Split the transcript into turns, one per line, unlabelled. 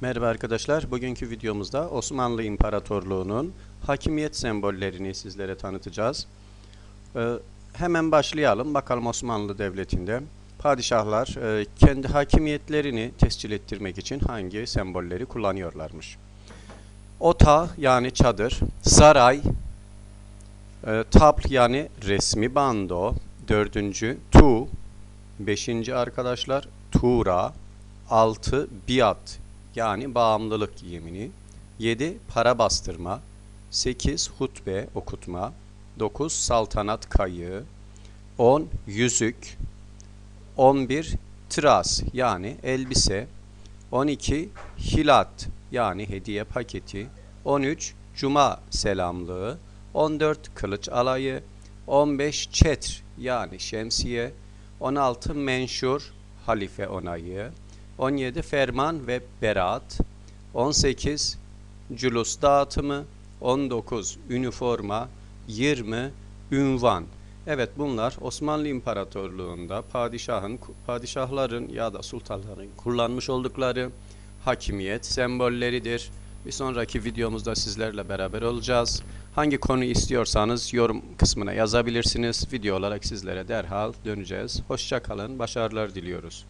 Merhaba arkadaşlar. Bugünkü videomuzda Osmanlı İmparatorluğu'nun hakimiyet sembollerini sizlere tanıtacağız. Ee, hemen başlayalım. Bakalım Osmanlı Devleti'nde padişahlar e, kendi hakimiyetlerini tescil ettirmek için hangi sembolleri kullanıyorlarmış. Ota yani çadır, saray, e, tabl yani resmi bando, dördüncü tu, beşinci arkadaşlar tuğra, altı biat yani bağımlılık yemini, 7 para bastırma, 8 hutbe okutma, 9 saltanat kayığı, 10 yüzük, 11 tras yani elbise, 12 hilat yani hediye paketi, 13 cuma selamlığı, 14 kılıç alayı, 15 çetr yani şemsiye, 16 menşur halife onayı, 17 ferman ve beraat, 18 cülus dağıtımı, 19 üniforma, 20 ünvan. Evet bunlar Osmanlı İmparatorluğu'nda padişahın, padişahların ya da sultanların kullanmış oldukları hakimiyet sembolleridir. Bir sonraki videomuzda sizlerle beraber olacağız. Hangi konu istiyorsanız yorum kısmına yazabilirsiniz. Video olarak sizlere derhal döneceğiz. Hoşça kalın, başarılar diliyoruz.